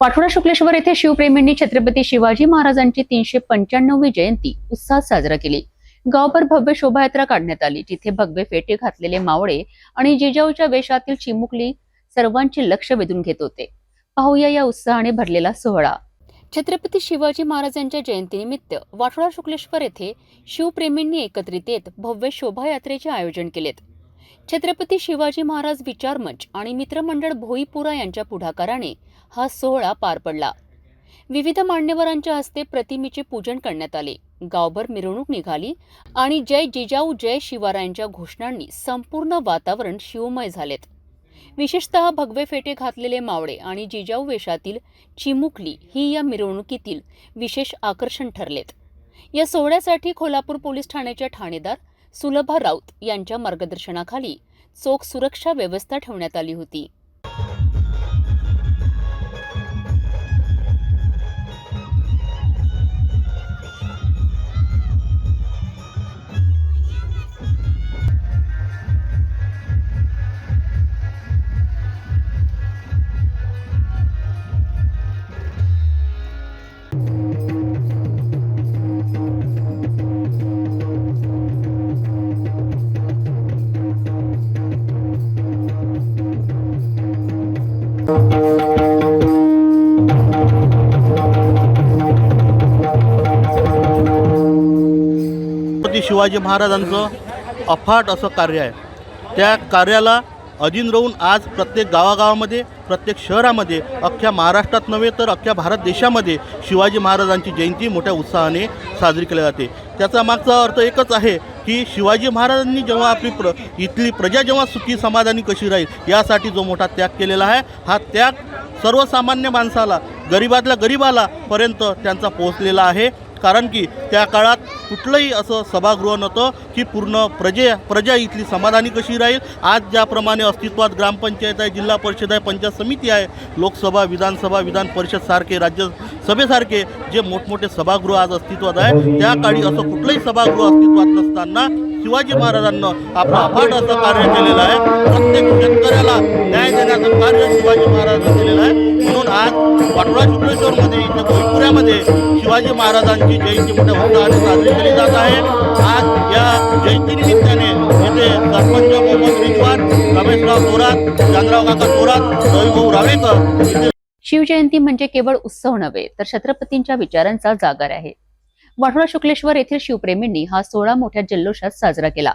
पाठोडा शुक्लेश्वर येथे शिवप्रेमींनी छत्रपती शिवाजी महाराजांची तीनशे पंच्याण्णववी जयंती उत्साहात साजरा केली. गावभर भव्य शोभायात्रा काढण्यात आली. जिथे भगवे फेटे घातलेले मावळे आणि जिजाऊच्या वेशातील चिमुकली सर्वांचे लक्ष वेधून घेत होते. पाहूया या उत्साहाने भरलेला सोहळा. छत्रपती शिवाजी महाराजांच्या जयंतीनिमित्त वाठोडा शुक्लेश्वर येथे शिवप्रेमींनी एकत्रित येत भव्य शोभायात्रेचे आयोजन केलेत. छत्रपती शिवाजी महाराज विचारमंच आणि मित्रमंडळ भोईपुरा यांच्या पुढाकाराने हा सोहळा पार पडला. विविध मान्यवरांच्या हस्ते प्रतिमेचे पूजन करण्यात आले. गावभर मिरवणूक निघाली आणि जय जिजाऊ जय शिवारायांच्या घोषणांनी संपूर्ण वातावरण शिवमय झालेत. विशेषतः भगवे फेटे घातलेले मावळे आणि जिजाऊ वेशातील चिमुकली ही या मिरवणुकीतील विशेष आकर्षण ठरलेत. या सोहळ्यासाठी कोल्हापूर पोलीस ठाण्याच्या ठाणेदार सुलभा राऊत यांच्या मार्गदर्शनाखाली चोख सुरक्षा व्यवस्था ठेवण्यात आली होती. शिवाजी महाराजांचं अफाट असं कार्य आहे. त्या कार्याला अधीन राहून आज प्रत्येक गावागावामध्ये प्रत्येक शहरामध्ये अख्ख्या महाराष्ट्रात नव्हे तर अख्ख्या भारत देशामध्ये शिवाजी महाराजांची जयंती मोठ्या उत्साहाने साजरी केली जाते. त्याचा मागचा अर्थ एकच आहे की शिवाजी महाराजांनी जेव्हा आपली प्र इथली प्रजा जेव्हा सुखी समाधानी कशी राहील यासाठी जो मोठा त्याग केलेला आहे हा त्याग सर्वसामान्य माणसाला गरीबातल्या गरीबाला पर्यंत त्यांचा पोहोचलेला आहे. कारण की त्या काळात कुठलंही असं सभागृह नव्हतं की पूर्ण प्रजे प्रजा इथली समाधानी कशी राहील? आज ज्याप्रमाणे अस्तित्वात ग्रामपंचायत आहे जिल्हा परिषद आहे पंचायत समिती आहे लोकसभा विधानसभा विधान परिषद सारखे राज्यसभेसारखे जे मोठमोठे सभागृह आज अस्तित्वात आहे त्या काळी असं कुठलंही सभागृह अस्तित्वात नसताना शिवाजी महाराजांना आपलं अफाट असं कार्य केलेलं आहे. प्रत्येक शेतकऱ्याला न्याय देण्याचं कार्य शिवाजी महाराजांनी केलेलं आहे. म्हणून आज शुक्रेश्वरमध्ये इथं इथे शिवाजी महाराजांची जयंती मोठ्या उत्साहाने साजरी केली जात आहे. आज या जयंतीनिमित्ताने येथे सरपंच मोहम्मद रिजवान रमेशराव थोरात चंद्रराव काका थोरात रविभाऊ रावेकर शिवजयंती म्हणजे केवळ उत्सव नव्हे तर छत्रपतींच्या विचारांचा जागर आहे. वाठोडा शुक्लेश्वर येथील शिवप्रेमींनी हा सोहळा मोठ्या जल्लोषात साजरा केला.